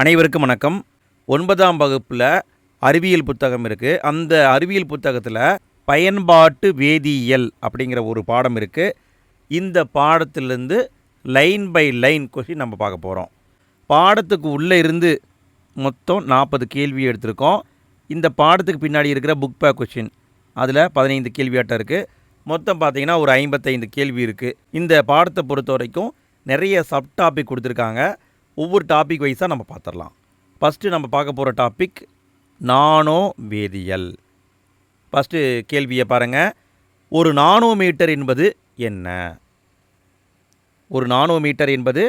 அனைவருக்கும் வணக்கம். ஒன்பதாம் வகுப்பில் அறிவியல் புத்தகம் இருக்குது அந்த அறிவியல் புத்தகத்தில் பயன்பாட்டு வேதியியல் அப்படிங்கிற ஒரு பாடம் இருக்குது இந்த பாடத்திலிருந்து லைன் பை லைன் கொஷின் நம்ம பார்க்க போகிறோம் பாடத்துக்கு உள்ளே இருந்து மொத்தம் நாற்பது கேள்வி எடுத்திருக்கோம். இந்த பாடத்துக்கு பின்னாடி இருக்கிற புக் பேக் கொஷின் அதில் பதினைந்து கேள்வியாட்டம் இருக்குது மொத்தம் பார்த்திங்கன்னா ஒரு ஐம்பத்தைந்து கேள்வி இருக்குது இந்த பாடத்தை பொறுத்த வரைக்கும் நிறைய சப் டாபிக் கொடுத்துருக்காங்க. ஒவ்வொரு டாபிக் வைஸாக நம்ம பார்த்துடலாம் ஃபஸ்ட்டு நம்ம பார்க்க போகிற டாபிக் நானோ வேதியியல். ஃபஸ்ட்டு கேள்வியை பாருங்கள் ஒரு நானோமீட்டர் என்பது என்ன? ஒரு நானோமீட்டர் என்பது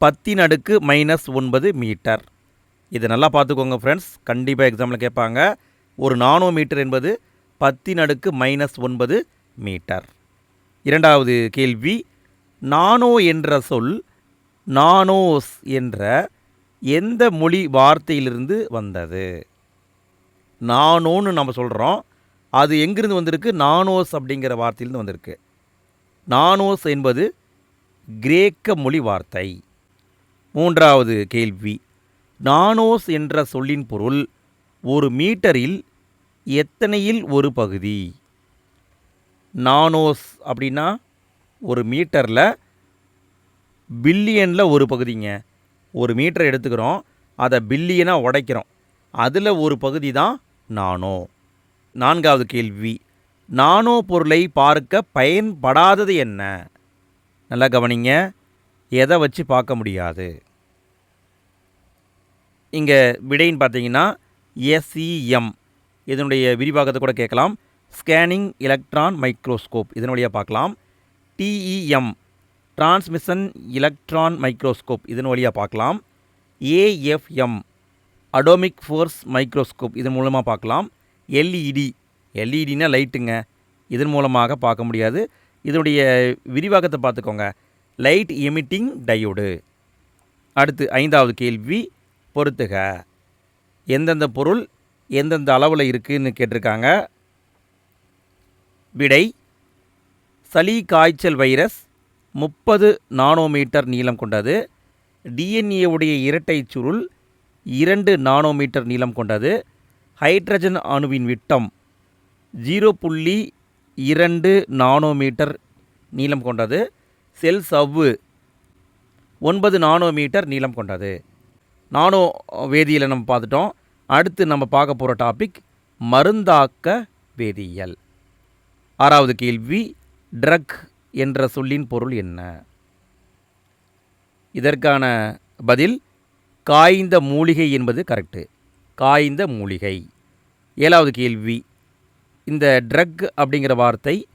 பத்தின் அடுக்கு மைனஸ் ஒன்பது மீட்டர். இது நல்லா பார்த்துக்கோங்க ஃப்ரெண்ட்ஸ் கண்டிப்பாக எக்ஸாமில் கேட்பாங்க. ஒரு நானோமீட்டர் என்பது பத்தின் அடுக்கு மைனஸ் ஒன்பது மீட்டர். இரண்டாவது கேள்வி நானோ என்ற சொல் நானோஸ் என்ற எந்த மொழி வார்த்தையிலிருந்து வந்தது? நானோன்னு நம்ம சொல்கிறோம் அது எங்கிருந்து வந்திருக்கு? நானோஸ் அப்படிங்கிற வார்த்தையிலிருந்து வந்திருக்கு. நானோஸ் என்பது கிரேக்க மொழி வார்த்தை. மூன்றாவது கேள்வி. நானோஸ் என்ற சொல்லின் பொருள் ஒரு மீட்டரில் எத்தனையில் ஒரு பகுதி? நானோஸ் அப்படின்னா ஒரு மீட்டரில் பில்லியனில் ஒரு பகுதிங்க. ஒரு மீட்டர் எடுத்துக்கிறோம் அதை பில்லியனாக உடைக்கிறோம். அதில் ஒரு பகுதி தான் நானோ. நான்காவது கேள்வி நானோ பொருளை பார்க்க பயன்படாதது என்ன? நல்லா கவனிங்க எதை வச்சு பார்க்க முடியாது? இங்கே விடைன்னு பார்த்தீங்கன்னா எஸ்இஎம் இதனுடைய விரிவாக்கத்தை கூட கேட்கலாம். ஸ்கேனிங் எலக்ட்ரான் மைக்ரோஸ்கோப் இதனுடைய பார்க்கலாம். டிஇஎம் டிரான்ஸ்மிஷன் எலக்ட்ரான் மைக்ரோஸ்கோப் இதன் வழியாக பார்க்கலாம். ஏஎஃப்எம் அடோமிக் ஃபோர்ஸ் மைக்ரோஸ்கோப் இதன் மூலமாக பார்க்கலாம். எல்இடி எல்இடினா லைட்டுங்க. இதன் மூலமாக பார்க்க முடியாது. இதனுடைய விரிவாக்கத்தை பார்த்துக்கோங்க. Light emitting diode. அடுத்து ஐந்தாவது கேள்வி பொறுத்துக எந்தெந்த பொருள் எந்தெந்த அளவில் இருக்குதுன்னு கேட்டிருக்காங்க. விடை சளி காய்ச்சல் வைரஸ் முப்பது நானோமீட்டர் நீளம் கொண்டது. டிஎன்ஏவுடைய இரட்டை சுருள் இரண்டு நானோமீட்டர் நீளம் கொண்டது. ஹைட்ரஜன் அணுவின் விட்டம் ஜீரோ புள்ளி இரண்டு நானோமீட்டர் நீளம் கொண்டது. செல் சவ்வு ஒன்பது நானோமீட்டர் நீளம் கொண்டது. நானோ வேதியியலை நம்ம பார்த்துட்டோம். அடுத்து நம்ம பார்க்க போகிற டாபிக் மருந்தாக்க வேதியியல். ஆறாவது கேள்வி ட்ரக் என்ற சொல்லின் பொருள் என்ன? இதற்கான பதில் காய்ந்த மூலிகை என்பது கரெக்டு காய்ந்த மூலிகை ஏழாவது கேள்வி. இந்த ட்ரக் அப்படிங்கிற வார்த்தை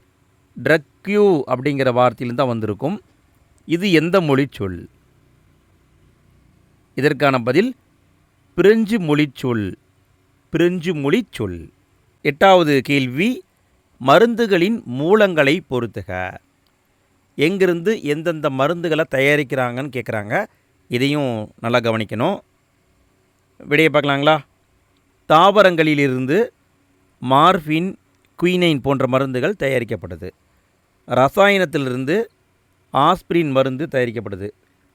ட்ரக்யூ அப்படிங்கிற வார்த்தையிலிருந்து தான் வந்திருக்கும். இது எந்த மொழி சொல்? இதற்கான பதில் பிரெஞ்சு மொழி சொல் பிரெஞ்சு மொழி சொல். எட்டாவது கேள்வி மருந்துகளின் மூலங்களை பொறுத்துக எங்கிருந்து எந்தெந்த மருந்துகளை தயாரிக்கிறாங்கன்னு கேட்குறாங்க இதையும் நல்லா கவனிக்கணும். விடையை பார்க்கலாங்களா? தாவரங்களிலிருந்து மார்பின் குயினைன் போன்ற மருந்துகள் தயாரிக்கப்படுது ரசாயனத்திலிருந்து ஆஸ்பிரின் மருந்து தயாரிக்கப்படுது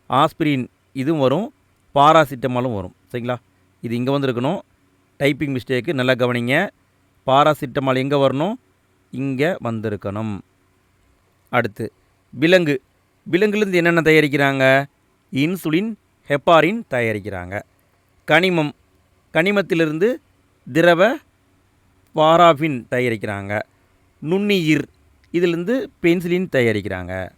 ஆஸ்பிரின் இதுவும் வரும் பாராசிட்டமாலும் வரும். சரிங்களா? இது இங்கே வந்திருக்கணும். டைப்பிங் மிஸ்டேக்கு நல்லா கவனிங்க. பாராசிட்டமால் எங்கே வரணும்? இங்கே வந்திருக்கணும். அடுத்து விலங்கு. விலங்குலேருந்து என்னென்ன தயாரிக்கிறாங்க? இன்சுலின் ஹெப்பாரின் தயாரிக்கிறாங்க. கனிமம். கனிமத்திலிருந்து திரவ பாராஃபின் தயாரிக்கிறாங்க. நுண்ணுயிர். இதிலிருந்து பென்சிலின் தயாரிக்கிறாங்க.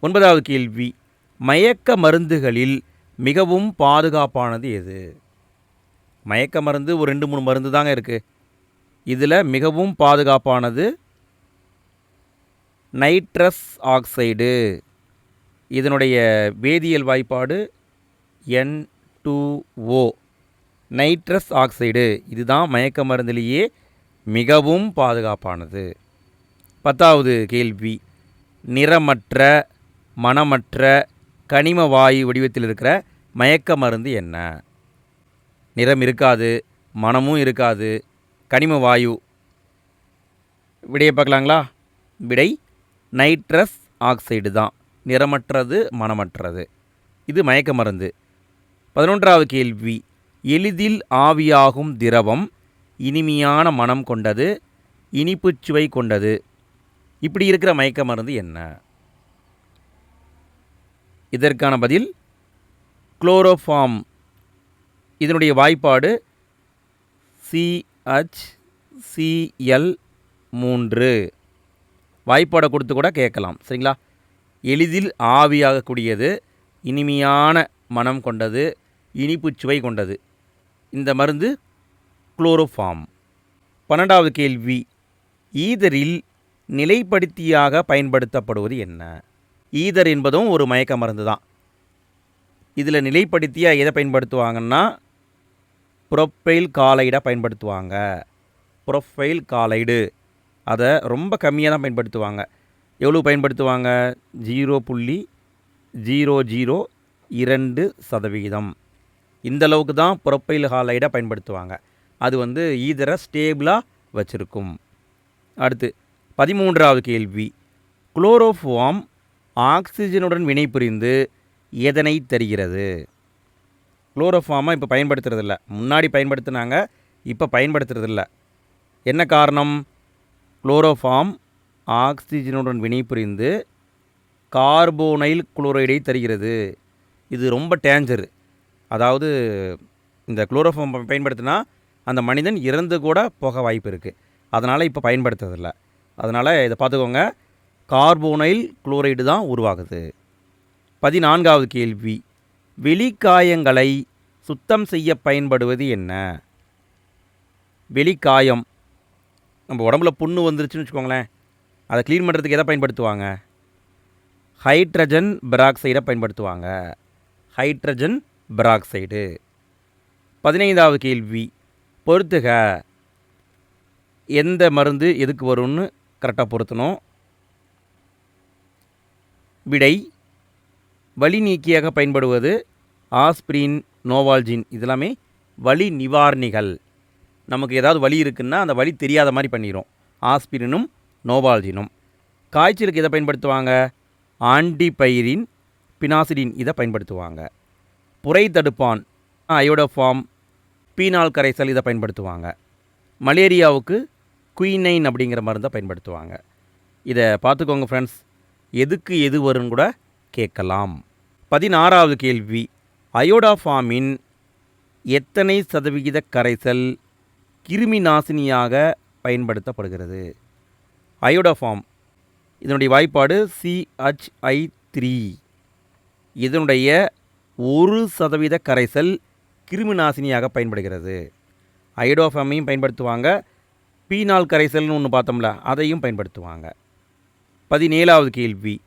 ஒன்பதாவது கேள்வி. மயக்க மருந்துகளில் மிகவும் பாதுகாப்பானது எது? மயக்க மருந்து ஒரு ரெண்டு மூணு மருந்து தாங்க இருக்குது இதில் மிகவும் பாதுகாப்பானது நைட்ரஸ் ஆக்சைடு. இதனுடைய வேதியியல் வாய்ப்பாடு N two O nitrous oxide இதுதான் மயக்க மருந்திலேயே மிகவும் பாதுகாப்பானது. பத்தாவது கேள்வி. நிறமற்ற மனமற்ற கனிம வாயு வடிவத்தில் இருக்கிற மயக்க மருந்து என்ன? நிறம் இருக்காது மனமும் இருக்காது கனிம வாயு. விடையை பார்க்கலாங்களா? விடை நைட்ரஸ் ஆக்சைடு தான். நிறமற்றது மனமற்றது. இது மயக்க மருந்து. பதினொன்றாவது கேள்வி. எளிதில் ஆவியாகும் திரவம் இனிமையான மனம் கொண்டது இனிப்புச் சுவை கொண்டது. இப்படி இருக்கிற மயக்க மருந்து என்ன? இதற்கான பதில் குளோரோஃபார்ம். இதனுடைய வாய்ப்பாடு சிஹெச் சிஎல் மூன்று. வாய்ப்பாடை கொடுத்து கூட கேட்கலாம். சரிங்களா? எளிதில் ஆவியாகக்கூடியது இனிமையான மனம் கொண்டது இனிப்புச் சுவை கொண்டது. இந்த மருந்து குளோரோஃபார்ம். பன்னெண்டாவது கேள்வி ஈதரில் நிலைப்படுத்தியாக பயன்படுத்தப்படுவது என்ன? ஈதர் என்பதும் ஒரு மயக்க மருந்து தான். இதில் நிலைப்படுத்தியாக எதை பயன்படுத்துவாங்கன்னா ப்ரொஃபைல் காலைடாக பயன்படுத்துவாங்க. ப்ரொஃபைல் காலைடு. அதை ரொம்ப கம்மியாக தான் பயன்படுத்துவாங்க. எவ்வளோ பயன்படுத்துவாங்க? ஜீரோ புள்ளி ஜீரோ ஜீரோ இரண்டு சதவிகிதம். இந்த அளவுக்கு தான் ப்ரொஃபைல் ஹாலைடாக பயன்படுத்துவாங்க. அது வந்து ஈதரை ஸ்டேபிளாக வச்சுருக்கும். அடுத்து பதிமூன்றாவது கேள்வி. குளோரோஃபார்ம் ஆக்சிஜனுடன் வினைபுரிந்து எதனை தருகிறது? குளோரோஃபார்மை இப்போ பயன்படுத்துறதில்ல. முன்னாடி பயன்படுத்தினாங்க இப்போ பயன்படுத்துறதில்ல. என்ன காரணம்? குளோரோஃபார்ம் ஆக்சிஜனுடன் வினைபுரிந்து கார்போனைல் குளோரைடை தருகிறது. இது ரொம்ப டேஞ்சரு. அதாவது இந்த குளோரோஃபார்ம் பயன்படுத்தினா அந்த மனிதன் இறந்து கூட போக வாய்ப்பு இருக்குது அதனால் இப்போ பயன்படுத்துறதில்ல. அதனால் இதை பார்த்துக்கோங்க கார்போனைல் குளோரைடு தான் உருவாகுது. பதினான்காவது கேள்வி. வெளிக்காயங்களை சுத்தம் செய்ய பயன்படுவது என்ன? வெளிக்காயம் நம்ம உடம்புல புண்ணு வந்துருச்சுன்னு வச்சுக்கோங்களேன் அதை க்ளீன் பண்ணுறதுக்கு எதை பயன்படுத்துவாங்க? ஹைட்ரஜன் பெராக்சைடை பயன்படுத்துவாங்க. ஹைட்ரஜன் பெராக்சைடு பதினைந்தாவது கேள்வி பொறுத்துக எந்த மருந்து எதுக்கு வரும்னு கரெக்டாக பொருத்தணும். விடை வலி நீக்கியாக பயன்படுவது ஆஸ்பிரின் நோவால்ஜின் இதெல்லாமே வலி நிவாரணிகள். நமக்கு ஏதாவது வழி இருக்குன்னா அந்த வழி தெரியாத மாதிரி பண்ணிடும் ஆஸ்பிரினும் நோவால்ஜினும் காய்ச்சலுக்கு இதை பயன்படுத்துவாங்க? ஆன்டிபைரின் பினாசிடின் இதை பயன்படுத்துவாங்க. புரை தடுப்பான் அயோடோஃபார்ம் பீனால் கரைசல் இதை பயன்படுத்துவாங்க. மலேரியாவுக்கு குயினைன் அப்படிங்கிற மருந்தை பயன்படுத்துவாங்க. இதை பார்த்துக்கோங்க ஃப்ரெண்ட்ஸ் எதுக்கு எது வரும்னு கூட கேட்கலாம். பதினாறாவது கேள்வி. அயோடாஃபார்மின் எத்தனை சதவிகித கரைசல் கிருமி நாசினியாக பயன்படுத்தப்படுகிறது. அயோடோஃபார்ம் இதனுடைய வாய்ப்பாடு சிஹெச்ஐ த்ரீ இதனுடைய ஒரு சதவீத கரைசல் கிருமி நாசினியாக பயன்படுகிறது. அயோடோஃபாமையும் பயன்படுத்துவாங்க. பீனால் கரைசல்னு ஒன்று பார்த்தோம்ல அதையும் பயன்படுத்துவாங்க. பதினேழாவது கேள்வி.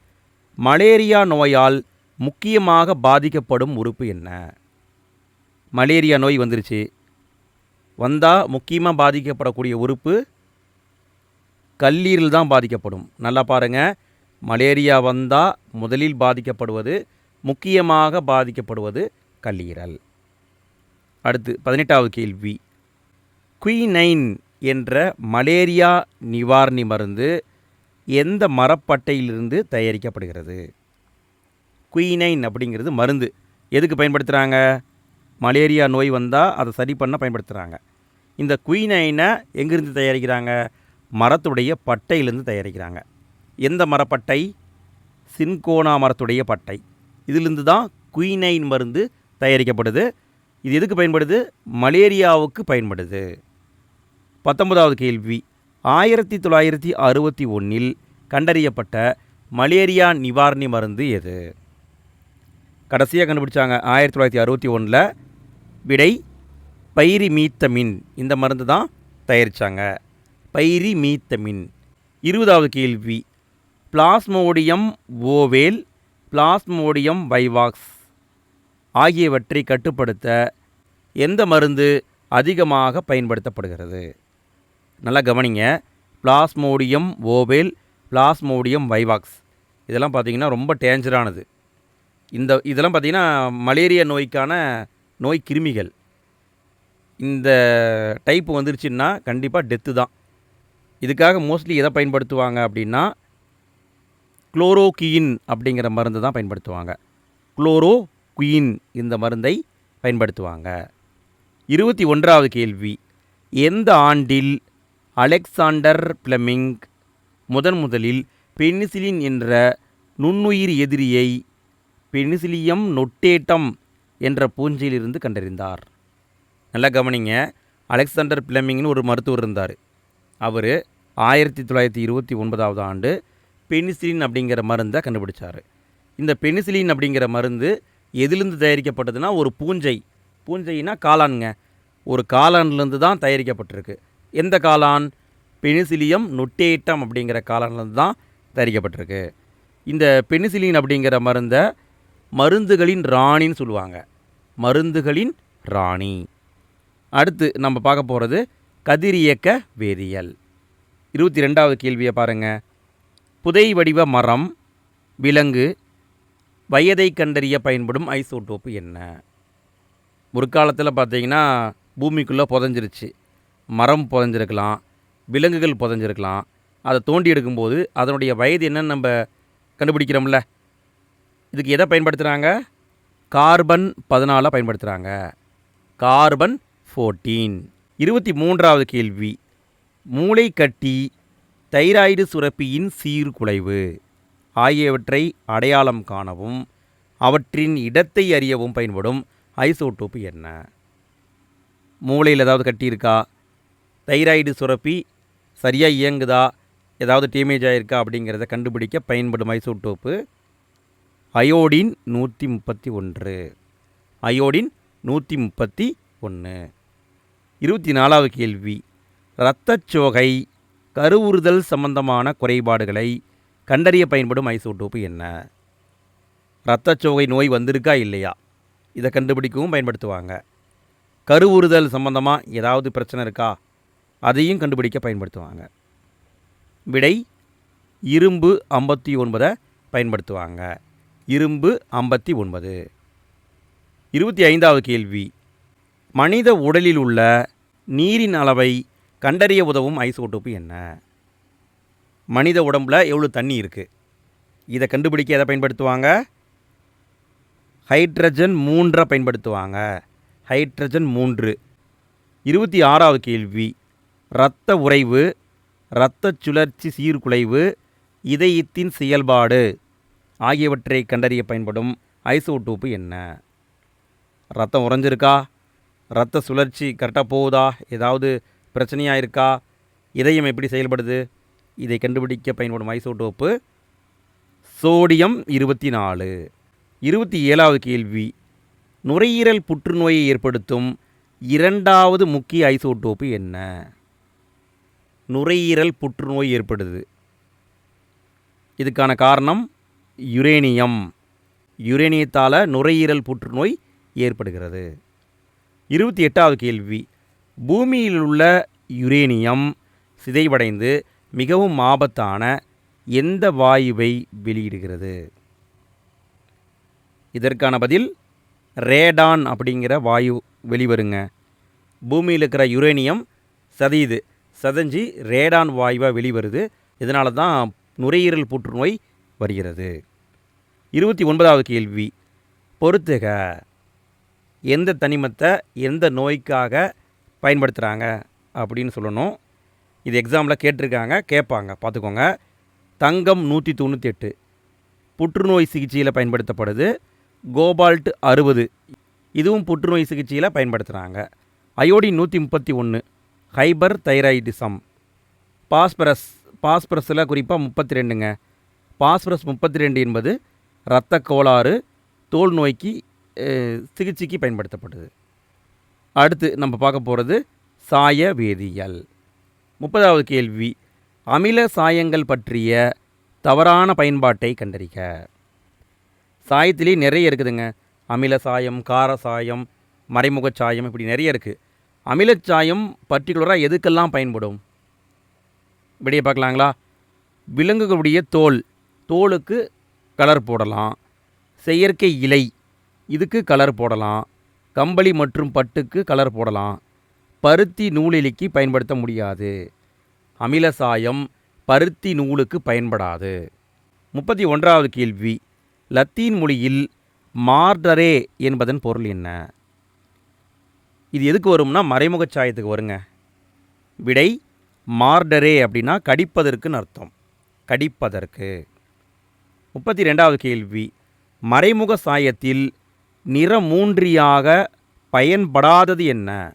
மலேரியா நோயால் முக்கியமாக பாதிக்கப்படும் உறுப்பு என்ன? மலேரியா நோய் வந்துருச்சு. வந்தால் முக்கியமாக பாதிக்கப்படக்கூடிய உறுப்பு கல்லீரல் தான் பாதிக்கப்படும். நல்லா பாருங்கள் மலேரியா வந்தால் முதலில் பாதிக்கப்படுவது முக்கியமாக பாதிக்கப்படுவது கல்லீரல். அடுத்து பதினெட்டாவது கேள்வி. குயினைன் என்ற மலேரியா நிவாரணி மருந்து எந்த மரப்பட்டையிலிருந்து தயாரிக்கப்படுகிறது? குயினைன் அப்படிங்கிறது மருந்து. எதுக்கு பயன்படுத்துகிறாங்க மலேரியா நோய் வந்தால் அதை சரி பண்ண பயன்படுத்துகிறாங்க இந்த குயினைனை எங்கேருந்து தயாரிக்கிறாங்க? மரத்துடைய பட்டையிலேருந்து தயாரிக்கிறாங்க. எந்த மரப்பட்டை? சின்கோனா மரத்துடைய பட்டை. இதிலிருந்து தான் குயினைன் மருந்து தயாரிக்கப்படுது. இது எதுக்கு பயன்படுது? மலேரியாவுக்கு பயன்படுது. பத்தொன்பதாவது கேள்வி. ஆயிரத்தி தொள்ளாயிரத்தி அறுபத்தி ஒன்றில் கண்டறியப்பட்ட மலேரியா நிவாரணி மருந்து எது? கடைசியாக கண்டுபிடிச்சாங்க. ஆயிரத்தி தொள்ளாயிரத்தி அறுபத்தி ஒன்றில் விடை பைரிமீத்தமின் இந்த மருந்து தான் தயாரித்தாங்க பைரிமீத்தமின் இருபதாவது கேள்வி. பிளாஸ்மோடியம் ஓவேல் பிளாஸ்மோடியம் வைவாக்ஸ் ஆகியவற்றை கட்டுப்படுத்த எந்த மருந்து அதிகமாக பயன்படுத்தப்படுகிறது? நல்லா கவனிங்க. Plasmodium ovale plasmodium vivax. இதெல்லாம் பார்த்திங்கன்னா ரொம்ப டேஞ்சரானது. இந்த இதெல்லாம் பார்த்திங்கன்னா மலேரியா நோய்க்கான நோய் கிருமிகள். இந்த டைப் வந்துருச்சுன்னா கண்டிப்பாக டெத்து தான். இதுக்காக மோஸ்ட்லி எதை பயன்படுத்துவாங்க அப்படின்னா குளோரோகியின் அப்படிங்கிற மருந்து தான் பயன்படுத்துவாங்க. குளோரோ குயின் இந்த மருந்தை பயன்படுத்துவாங்க. இருபத்தி ஒன்றாவது கேள்வி. எந்த ஆண்டில் அலெக்சாண்டர் பிளமிங் முதன் முதலில் பெனிசிலின் என்ற நுண்ணுயிர் எதிரியை பெனிசிலியம் நொட்டேட்டம் என்ற பூஞ்சியிலிருந்து கண்டறிந்தார். நல்லா கவனிங்க. அலெக்சாண்டர் பிளமிங்னு ஒரு மருத்துவர் இருந்தார். அவர் ஆயிரத்தி தொள்ளாயிரத்தி இருபத்தி ஒன்பதாவது ஆண்டு பெனிசிலின் அப்படிங்கிற மருந்தை கண்டுபிடிச்சார். இந்த பெனிசிலின் அப்படிங்கிற மருந்து எதிலிருந்து தயாரிக்கப்பட்டதுன்னா ஒரு பூஞ்சை. பூஞ்சைனா காளான்ங்க. ஒரு காளான்லேருந்து தான் தயாரிக்கப்பட்டிருக்கு. எந்த காளான்? பெனிசிலியம் நொட்டேட்டம் அப்படிங்கிற காளான்லேருந்து தான் தயாரிக்கப்பட்டிருக்கு. இந்த பெனிசிலின் அப்படிங்கிற மருந்தை மருந்துகளின் ராணின்னு சொல்லுவாங்க. மருந்துகளின் ராணி. அடுத்து நம்ம பார்க்க போகிறது கதிரியக்க வேதியியல். இருபத்தி ரெண்டாவது கேள்வியை பாருங்கள் புதை வடிவ மரம் விலங்கு வயதை கண்டறிய பயன்படும் ஐசோட்டோப்பு என்ன? முற்காலத்தில் பார்த்தீங்கன்னா பூமிக்குள்ளே புதஞ்சிருச்சு. மரம் புதஞ்சிருக்கலாம் விலங்குகள் புதஞ்சிருக்கலாம். அதை தோண்டி எடுக்கும்போது அதனுடைய வயது என்னன்னு நம்ம கண்டுபிடிக்கிறோம்ல. இதுக்கு எதை பயன்படுத்துகிறாங்க கார்பன் பதினாலாக பயன்படுத்துகிறாங்க கார்பன் ஃபோர்டீன் இருபத்தி மூன்றாவது கேள்வி. மூளை கட்டி தைராய்டு சுரப்பியின் சீர்குலைவு. ஆகியவற்றை அடையாளம் காணவும் அவற்றின் இடத்தை அறியவும் பயன்படும் ஐசோடோப்பு என்ன? மூளையில் ஏதாவது கட்டியிருக்கா தைராய்டு சுரப்பி சரியாக இயங்குதா? ஏதாவது டேமேஜ் ஆகிருக்கா அப்படிங்கிறத கண்டுபிடிக்க பயன்படும் ஐசோடோப்பு அயோடின் நூற்றி முப்பத்தி ஒன்று. அயோடின் நூற்றி முப்பத்தி ஒன்று இருபத்தி நாலாவது கேள்வி. இரத்தச்சோகை கருவுறுதல் சம்பந்தமான குறைபாடுகளை கண்டறிய பயன்படும் ஐசோடோப்பு என்ன? இரத்தச்சோகை நோய் வந்திருக்கா இல்லையா? இதை கண்டுபிடிக்கவும் பயன்படுத்துவாங்க. கருவுறுதல் சம்பந்தமாக ஏதாவது பிரச்சனை இருக்கா? அதையும் கண்டுபிடிக்க பயன்படுத்துவாங்க. விடை இரும்பு ஐம்பத்தி ஒன்பதை பயன்படுத்துவாங்க. இரும்பு ஐம்பத்தி ஒன்பது. இருபத்தி ஐந்தாவது கேள்வி. மனித உடலில் உள்ள நீரின் அளவை கண்டறிய உதவும் ஐசோட்டோப்பு என்ன? மனித உடம்புல எவ்வளோ தண்ணி இருக்குது இதை கண்டுபிடிக்க எதை பயன்படுத்துவாங்க? ஹைட்ரஜன் மூன்றை பயன்படுத்துவாங்க. ஹைட்ரஜன் மூன்று. இருபத்தி ஆறாவது கேள்வி. இரத்த உறைவு இரத்த சுழற்சி சீர்குலைவு இதயத்தின் செயல்பாடு. ஆகியவற்றை கண்டறிய பயன்படும் ஐசோடோப்பு என்ன? ரத்தம் உறைஞ்சிருக்கா? ரத்த சுழற்சி கரெக்டாக போகுதா? ஏதாவது பிரச்சனையாக இருக்கா? இதயம் எப்படி செயல்படுது? இதை கண்டுபிடிக்க பயன்படும் ஐசோடோப்பு சோடியம் இருபத்தி நாலு இருபத்தி ஏழாவது கேள்வி. நுரையீரல் புற்றுநோயை ஏற்படுத்தும் இரண்டாவது முக்கிய ஐசோடோப்பு என்ன? நுரையீரல் புற்றுநோய் ஏற்படுது. இதுக்கான காரணம் யுரேனியம். யுரேனியத்தால் நுரையீரல் புற்றுநோய் ஏற்படுகிறது. இருபத்தி எட்டாவது கேள்வி. பூமியில் உள்ள யுரேனியம் சிதைவடைந்து மிகவும் ஆபத்தான எந்த வாயுவை வெளியிடுகிறது? இதற்கான பதில் ரேடான் அப்படிங்கிற வாயு வெளிவருங்க. பூமியில் இருக்கிற யுரேனியம் சதியுது. சதஞ்சி ரேடான் வாயுவாக வெளிவருது. இதனால தான் நுரையீரல் புற்றுநோய் வருகிறது. இருபத்தி ஒன்பதாவது கேள்வி. பொறுத்துக எந்த தனிமத்தை எந்த நோய்க்காக பயன்படுத்துகிறாங்க அப்படின்னு சொல்லணும். இது எக்ஸாமில் கேட்டிருக்காங்க கேட்பாங்க பார்த்துக்கோங்க. தங்கம் நூற்றி தொண்ணூற்றி எட்டு புற்றுநோய் சிகிச்சையில் பயன்படுத்தப்படுது. கோபால்ட் அறுபது. இதுவும் புற்றுநோய் சிகிச்சையில் பயன்படுத்துகிறாங்க அயோடின் நூற்றி முப்பத்தி ஒன்று ஹைபர் தைராய்டிசம் பாஸ்பரஸ் பாஸ்பரஸில் குறிப்பாக முப்பத்தி ரெண்டுங்க. பாஸ்பரஸ் முப்பத்தி ரெண்டு என்பது இரத்த கோளாறு தோல் நோய்க்கு சிகிச்சைக்கு பயன்படுத்தப்படுது அடுத்து நம்ம பார்க்க போகிறது சாய வேதியியல் முப்பதாவது கேள்வி அமில சாயங்கள் பற்றிய தவறான பயன்பாட்டை கண்டறிக. சாயத்திலே நிறைய இருக்குதுங்க. அமில சாயம் கார சாயம் மறைமுக சாயம் இப்படி நிறைய இருக்குது அமிலச்சாயம் பர்டிகுலராக எதுக்கெல்லாம் பயன்படும்? விடைய பார்க்கலாங்களா? விலங்குகளுடைய தோல் தோலுக்கு கலர் போடலாம். செயற்கை இலை இதுக்கு கலர் போடலாம். கம்பளி மற்றும் பட்டுக்கு கலர் போடலாம். பருத்தி நூலிலிக்கு பயன்படுத்த முடியாது. அமில சாயம் பருத்தி நூலுக்கு பயன்படாது. முப்பத்தி ஒன்றாவது கேள்வி. லத்தீன் மொழியில் மார்டரே என்பதன் பொருள் என்ன? இது எதுக்கு வரும்னா மறைமுக சாயத்துக்கு வருங்க. விடை மார்டரே அப்படின்னா கடிப்பதற்குன்னு அர்த்தம். கடிப்பதற்கு. முப்பத்தி ரெண்டாவது கேள்வி. மறைமுக சாயத்தில் நிறமூன்றியாக பயன்படாதது என்ன?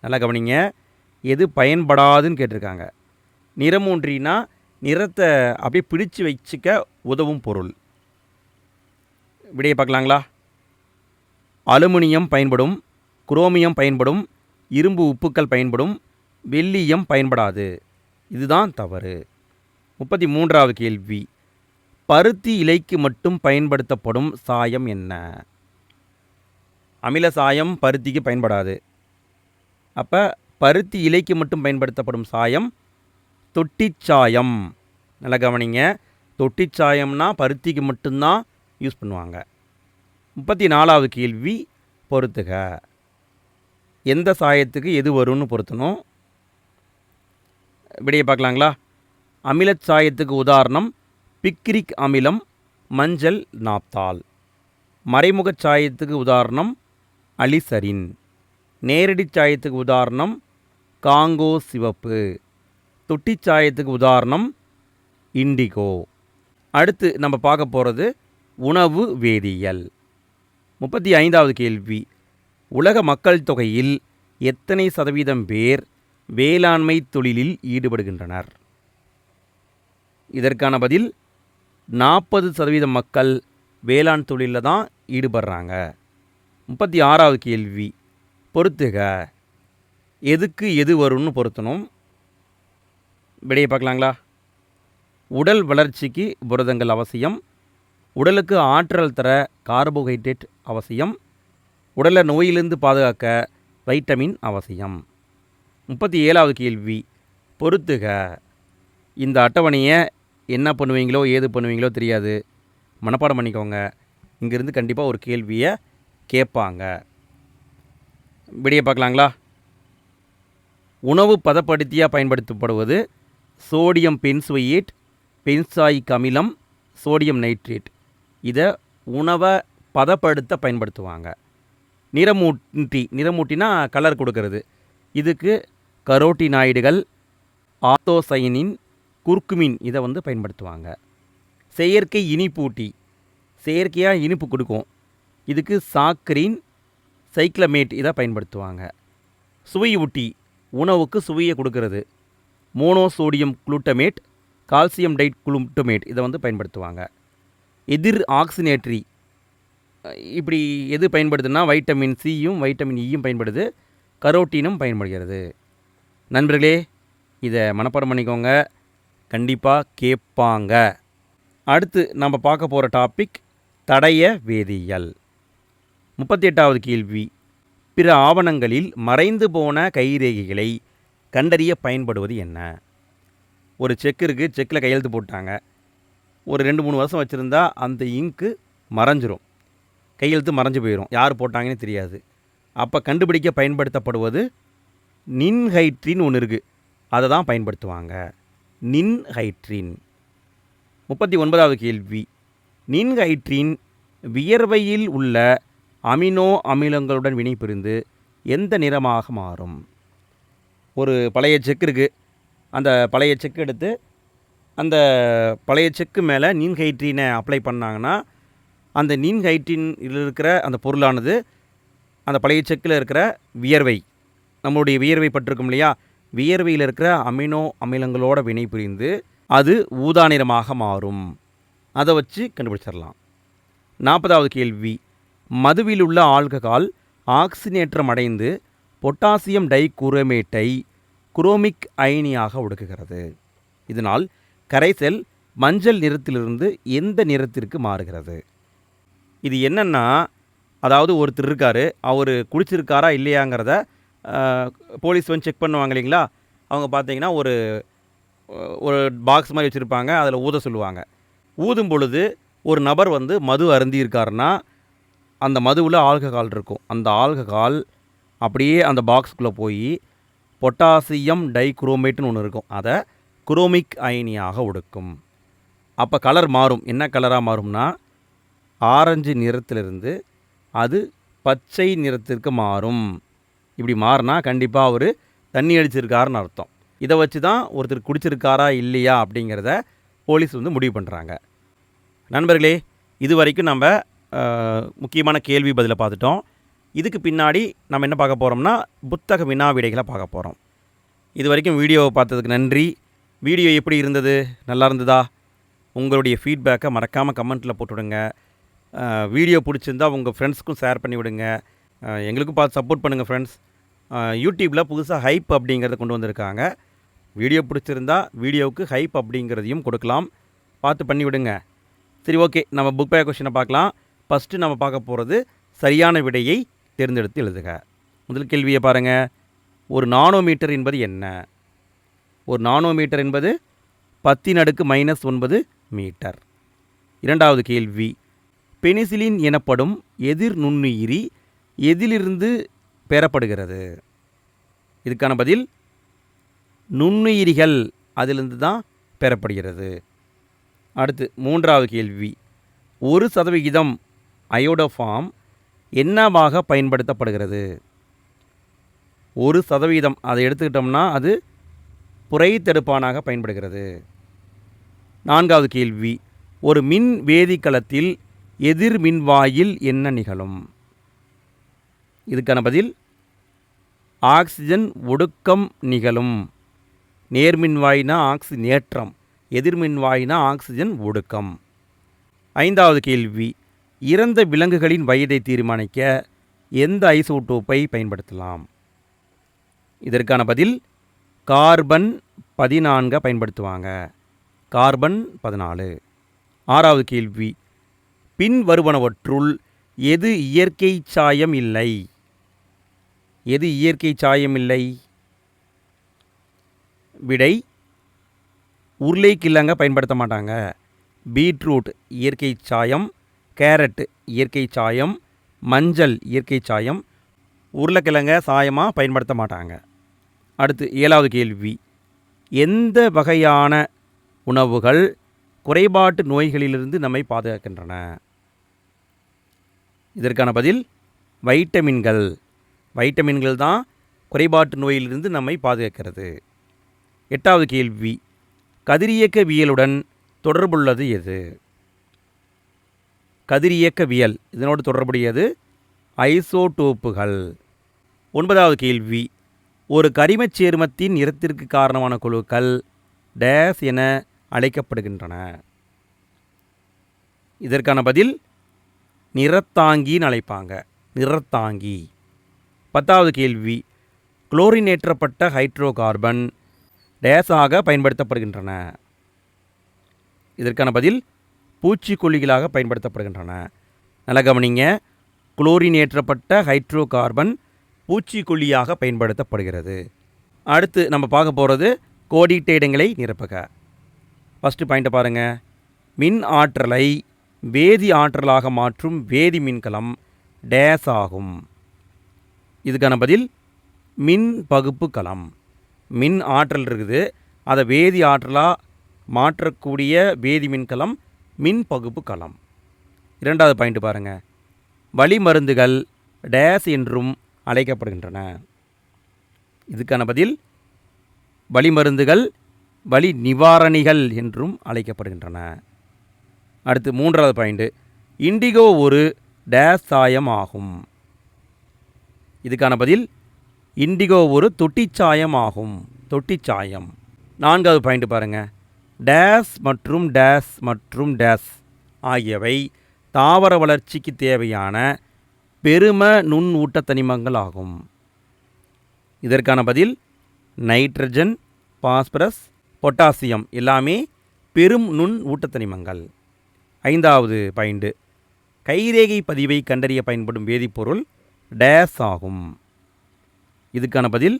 நல்லா கவனிங்க. எது பயன்படாதுன்னு கேட்டிருக்காங்க. நிறமூன்றினா நிறத்தை அப்படியே பிடிச்சு வச்சுக்க உதவும் பொருள். விடையை பார்க்கலாங்களா? அலுமினியம் பயன்படும் குரோமியம் பயன்படும் இரும்பு உப்புக்கள் பயன்படும் வெள்ளியம் பயன்படாது. இதுதான் தவறு. முப்பத்தி மூன்றாவது கேள்வி. பருத்தி இலைக்கு மட்டும் பயன்படுத்தப்படும் சாயம் என்ன? அமில சாயம் பருத்திக்கு பயன்படாது. அப்போ பருத்தி இலைக்கு மட்டும் பயன்படுத்தப்படும் சாயம் தொட்டிச்சாயம். நல்லா கவனிங்க. தொட்டிச்சாயம்னா பருத்திக்கு மட்டும்தான் யூஸ் பண்ணுவாங்க. முப்பத்தி நாலாவது கேள்வி பொறுத்துக எந்த சாயத்துக்கு எது வரும்னு பொருத்தணும்? விடையை பார்க்கலாங்களா? அமிலச்சாயத்துக்கு உதாரணம் பிக்ரிக் அமிலம் மஞ்சள் நாப்தால். மறைமுகச் சாயத்துக்கு உதாரணம் அலிசரின். நேரடி சாயத்துக்கு உதாரணம் காங்கோ சிவப்பு. தொட்டிச் சாயத்துக்கு உதாரணம் இண்டிகோ. அடுத்து நம்ம பார்க்க போகிறது உணவு வேதியியல். முப்பத்தி ஐந்தாவது கேள்வி. உலக மக்கள் தொகையில் எத்தனை சதவீதம் பேர் வேளாண்மை தொழிலில் ஈடுபடுகின்றனர்? இதற்கான பதில் நாற்பது சதவீத மக்கள் வேளாண் தொழிலில் தான் ஈடுபடுறாங்க. முப்பத்தி ஆறாவது கேள்வி பொறுத்துக. எதுக்கு எது வரும்னு பொருத்தணும். விடையை பார்க்கலாங்களா? உடல் வளர்ச்சிக்கு புரதங்கள் அவசியம். உடலுக்கு ஆற்றல் தர கார்போஹைட்ரேட் அவசியம். உடலை நோயிலிருந்து பாதுகாக்க வைட்டமின் அவசியம். முப்பத்தி ஏழாவது கேள்வி பொறுத்துக. இந்த அட்டவணையை என்ன பண்ணுவீங்களோ ஏது பண்ணுவீங்களோ தெரியாது. மனப்பாடம் பண்ணிக்கோங்க. இங்கேருந்து கண்டிப்பாக ஒரு கேள்வியை கேட்பாங்க. விடிய பார்க்கலாங்களா? உணவு பதப்படுத்தியாக பயன்படுத்தப்படுவது? சோடியம் பென்சுவையேட் பென்சாயிக் அமிலம் சோடியம் நைட்ரேட். இதை உணவை பதப்படுத்த பயன்படுத்துவாங்க. நிறமூட்டி நிறமூட்டினா கலர் கொடுக்கறது. இதுக்கு கரோட்டினாய்டுகள் ஆத்தோசைனின் குர்குமின் இதை வந்து பயன்படுத்துவாங்க. செயற்கை இனிப்பூட்டி. செயற்கையாக இனிப்பு கொடுக்கும். இதுக்கு சாக்கரின் சைக்ளமேட் இதை பயன்படுத்துவாங்க. சுவை ஊட்டி உணவுக்கு சுவையை கொடுக்கறது. மோனோசோடியம் குளூட்டமேட் கால்சியம் டைட் குளூட்டமேட் இதை வந்து பயன்படுத்துவாங்க. எதிர் ஆக்சினேட்ரி இப்படி எது பயன்படுதுன்னா வைட்டமின் சியும் வைட்டமின் இயும் பயன்படுது. கரோட்டினும் பயன்படுகிறது. நண்பர்களே இதை மனப்பாடம் பண்ணிக்கோங்க. கண்டிப்பாக கேட்பாங்க. அடுத்து நம்ம பார்க்க போகிற டாபிக் தடைய வேதியியல். முப்பத்தி எட்டாவது கேள்வி. பிற ஆவணங்களில் மறைந்து போன கைரேகைகளை கண்டறிய பயன்படுவது என்ன? ஒரு செக் இருக்குது செக்கில் கையெழுத்து போட்டாங்க. ஒரு ரெண்டு மூணு வருஷம் வச்சுருந்தா அந்த இங்க்கு மறைஞ்சிரும். கையெழுத்து மறைஞ்சு போயிடும் யார் போட்டாங்கன்னு தெரியாது. அப்போ கண்டுபிடிக்க பயன்படுத்தப்படுவது நின்ஹைட்ரின்னு ஒன்று இருக்குது அதை தான் பயன்படுத்துவாங்க. நின் ஹைட்ரின். முப்பத்தி ஒன்பதாவது கேள்வி. நின் ஹைட்ரின் வியர்வையில் உள்ள அமினோ அமிலங்களுடன் வினைபுரிந்து எந்த நிறமாக மாறும்? ஒரு பழைய செக் இருக்குது அந்த பழைய செக் எடுத்து அந்த பழைய செக்கு மேலே நின்ஹைட்ரினை அப்ளை பண்ணாங்கன்னா அந்த நின்ஹைட்ரினில் இருக்கிற அந்த பொருளானது அந்த பழைய செக்கில் இருக்கிற வியர்வை நம்மளுடைய வியர்வை பட்டிருக்கும் இல்லையா? வியர்வையில் இருக்கிற அமினோ அமிலங்களோட வினைபுரிந்து அது ஊதா நிறமாக மாறும். அதை வச்சு கண்டுபிடிச்சிடலாம். நாற்பதாவது கேள்வி. மதுவில் உள்ள ஆல்கஹால் ஆக்சினேற்றம் அடைந்து பொட்டாசியம் டைகுரோமேட்டை குரோமிக் அயனியாக ஒடுக்குகிறது. இதனால் கரைசல் மஞ்சள் நிறத்திலிருந்து எந்த நிறத்திற்கு மாறுகிறது? இது என்னென்னா அதாவது ஒருத்தர் இருக்கார் அவர் குடிச்சிருக்காரா இல்லையாங்கிறத போலீஸ் வந்து செக் பண்ணுவாங்க இல்லைங்களா? அவங்க பார்த்தீங்கன்னா ஒரு ஒரு பாக்ஸ் மாதிரி வச்சுருப்பாங்க. அதில் ஊத சொல்லுவாங்க. ஊதும் பொழுது ஒரு நபர் வந்து மது அருந்தியிருக்காருன்னா அந்த மதுவில் ஆல்கஹால் இருக்கும். அந்த ஆல்கஹால் அப்படியே அந்த பாக்ஸுக்குள்ளே போய் பொட்டாசியம் டைக்ரோமேட்னு ஒன்று இருக்கும். அதை குரோமிக் அயனியாக ஒடுக்கும். அப்போ கலர் மாறும். என்ன கலராக மாறும்னா ஆரஞ்சு நிறத்திலிருந்து அது பச்சை நிறத்திற்கு மாறும். இப்படி மாறினா கண்டிப்பாக அவர் தண்ணி அடிச்சிருக்காருன்னு அர்த்தம். இதை வச்சு தான் ஒருத்தர் குடிச்சிருக்காரா இல்லையா அப்படிங்கிறத போலீஸ் வந்து முடிவு பண்ணுறாங்க நண்பர்களே இது வரைக்கும் நம்ம முக்கியமான கேள்வி பதிலை பார்த்துட்டோம். இதுக்கு பின்னாடி நம்ம என்ன பார்க்க போகிறோம்னா புத்தக வினா விடைகளை பார்க்க போகிறோம் இது வரைக்கும் வீடியோவை பார்த்ததுக்கு நன்றி. வீடியோ எப்படி இருந்தது? நல்லா இருந்ததா? உங்களுடைய ஃபீட்பேக்கை மறக்காமல் கமெண்ட்டில் போட்டுவிடுங்க. வீடியோ பிடிச்சிருந்தா உங்கள் ஃப்ரெண்ட்ஸ்க்கும் ஷேர் பண்ணி விடுங்க எங்களுக்கும் பார்த்து சப்போர்ட் பண்ணுங்கள் ஃப்ரெண்ட்ஸ் யூடியூப்பில் புதுசாக ஹைப் அப்படிங்கிறத கொண்டு வந்திருக்காங்க. வீடியோ பிடிச்சிருந்தா வீடியோவுக்கு ஹைப் அப்படிங்கிறதையும் கொடுக்கலாம். பார்த்து பண்ணி விடுங்க. சரி ஓகே. நம்ம புக் பே கொஷினை பார்க்கலாம். ஃபஸ்ட்டு நம்ம பார்க்க போகிறது சரியான விடையை தேர்ந்தெடுத்து எழுதுக. முதல் கேள்வியை பாருங்கள் ஒரு நானோமீட்டர் என்பது என்ன? ஒரு நானோமீட்டர் என்பது பத்தின் அடுக்கு மைனஸ் ஒன்பது மீட்டர் இரண்டாவது கேள்வி. பெனிசிலின் எனப்படும் எதிர் நுண்ணுயிரி எதிலிருந்து பெறப்படுகிறது இதுக்கான பதில் நுண்ணுயிரிகள் அதிலிருந்து தான் பெறப்படுகிறது அடுத்து மூன்றாவது கேள்வி. ஒரு சதவிகிதம் அயோடோஃபார்ம் என்னவாக பயன்படுத்தப்படுகிறது? ஒரு சதவீதம் அதை எடுத்துக்கிட்டோம்னா அது புரை தடுப்பானாக பயன்படுகிறது. நான்காவது கேள்வி. ஒரு மின் வேதிக்கலத்தில் எதிர் மின்வாயில் என்ன நிகழும்? இதுக்கான பதில் ஆக்சிஜன் ஒடுக்கம் நிகழும். நேர்மின்வாயினா ஆக்சிஜனேற்றம் எதிர்மின்வாயினா ஆக்சிஜன் ஒடுக்கம். ஐந்தாவது கேள்வி. இறந்த விலங்குகளின் வயதை தீர்மானிக்க எந்த ஐசோட்டோப்பை பயன்படுத்தலாம்? இதற்கான பதில் கார்பன் பதினான்கை பயன்படுத்துவாங்க. கார்பன் பதினாலு. ஆறாவது கேள்வி. பின்வருவனவற்றுள் எது இயற்கை சாயம் இல்லை? எது இயற்கை சாயமில்லை? விடை விடை உருளைக்கிழங்க பயன்படுத்த மாட்டாங்க. பீட்ரூட் இயற்கை சாயம் கேரட் இயற்கை சாயம் மஞ்சள் இயற்கை சாயம் உருளைக்கிழங்க சாயமாக பயன்படுத்த மாட்டாங்க. அடுத்து ஏழாவது கேள்வி. எந்த வகையான உணவுகள் குறைபாட்டு நோய்களிலிருந்து நம்மை பாதுகாக்கின்றன? இதற்கான பதில் வைட்டமின்கள். வைட்டமின்கள் தான் குறைபாட்டு நோயிலிருந்து நம்மை பாதுகாக்கிறது. எட்டாவது கேள்வி. கதிரியக்கவியலுடன் தொடர்புள்ளது எது? கதிரியக்கவியல். இதனோடு தொடர்புடையது ஐசோடோப்புகள். ஒன்பதாவது கேள்வி. ஒரு கரிமச் சேர்மத்தின் நிறத்திற்கு காரணமான குழுக்கள் டேஸ் என அழைக்கப்படுகின்றன. இதற்கான பதில் நிறத்தாங்கின்னு அழைப்பாங்க. நிறத்தாங்கி. பத்தாவது கேள்வி குளோரினேற்றப்பட்ட ஹைட்ரோ கார்பன் டேஸாக பயன்படுத்தப்படுகின்றன. இதற்கான பதில் பூச்சிக்கொல்லிகளாக பயன்படுத்தப்படுகின்றன. நல்லா கவனிங்க குளோரினேற்றப்பட்ட ஹைட்ரோ கார்பன் பூச்சிக்கொல்லியாக பயன்படுத்தப்படுகிறது. அடுத்து நம்ம பார்க்க போகிறது கோடிட்ட இடங்களை நிரப்புக ஃபஸ்ட்டு பாயிண்ட்டை பாருங்கள் மின் ஆற்றலை வேதி ஆற்றலாக மாற்றும் வேதி மின்கலம் டேஸ் ஆகும் இதுக்கான பதில் மின் பகுப்பு களம் மின் ஆற்றல் இருக்குது. அதை வேதி ஆற்றலாக மாற்றக்கூடிய வேதி மின்கலம் மின் பகுப்பு களம் இரண்டாவது பாயிண்ட் பாருங்கள் வழிமருந்துகள் டேஸ் என்றும் அழைக்கப்படுகின்றன. இதுக்கான பதில் வழிமருந்துகள் வலி நிவாரணிகள் என்றும் அழைக்கப்படுகின்றன. அடுத்து மூன்றாவது பாயிண்ட்டு இண்டிகோ ஒரு டேஸ் சாயம் ஆகும். இதுக்கான பதில் இண்டிகோ ஒரு தொட்டிச்சாயம் ஆகும். தொட்டிச்சாயம். நான்காவது பாயிண்ட் பாருங்கள் டேஸ் மற்றும் டேஸ் மற்றும் டேஸ் ஆகியவை தாவர வளர்ச்சிக்கு தேவையான பெரும நுண் ஊட்டத்தனிமங்கள் ஆகும். இதற்கான பதில் நைட்ரஜன் பாஸ்பரஸ் பொட்டாசியம் எல்லாமே பெரும் நுண் ஊட்டத்தனிமங்கள் ஐந்தாவது பாயிண்ட் கைரேகை பதிவை கண்டறிய பயன்படும் வேதிப்பொருள் டேஸ் ஆகும். இதுக்கான பதில்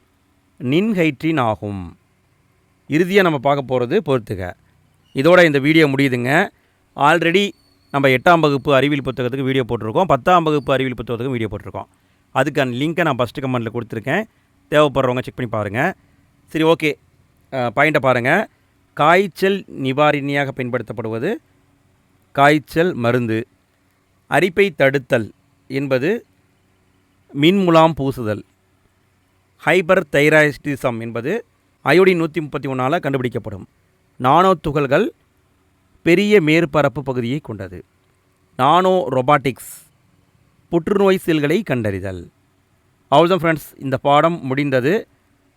நின்ஹைட்ரின் ஆகும் இறுதியாக நம்ம பார்க்க போகிறது பொறுத்துக இதோட இந்த வீடியோ முடியுதுங்க. ஆல்ரெடி நம்ம எட்டாம் வகுப்பு அறிவியல் புத்தகத்துக்கு வீடியோ போட்டிருக்கோம். பத்தாம் வகுப்பு அறிவியல் புத்தகத்துக்கு வீடியோ போட்டிருக்கோம். அதுக்கான லிங்க்கை நான் ஃபஸ்ட்டு கமெண்ட்டில் கொடுத்துருக்கேன். தேவைப்படுறவங்க செக் பண்ணி பாருங்கள் சரி ஓகே பாயிண்ட்டை பாருங்கள் காய்ச்சல் நிவாரணியாக பயன்படுத்தப்படுவது காய்ச்சல் மருந்து. அரிப்பை தடுத்தல் என்பது மின்முலாம் பூசுதல். ஹைபர் தைராய்டிசம் என்பது அயோடின் நூற்றி முப்பத்தி ஒன்றால் கண்டுபிடிக்கப்படும். நானோ துகள்கள் பெரிய மேற்பரப்பு பகுதியை கொண்டது. நானோ ரொபாட்டிக்ஸ் புற்றுநோய் செல்களை கண்டறிதல். அவ்வளோதான் ஃப்ரெண்ட்ஸ் இந்த பாடம் முடிந்தது.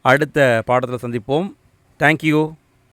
அடுத்த பாடத்தில் சந்திப்போம். தேங்க்யூ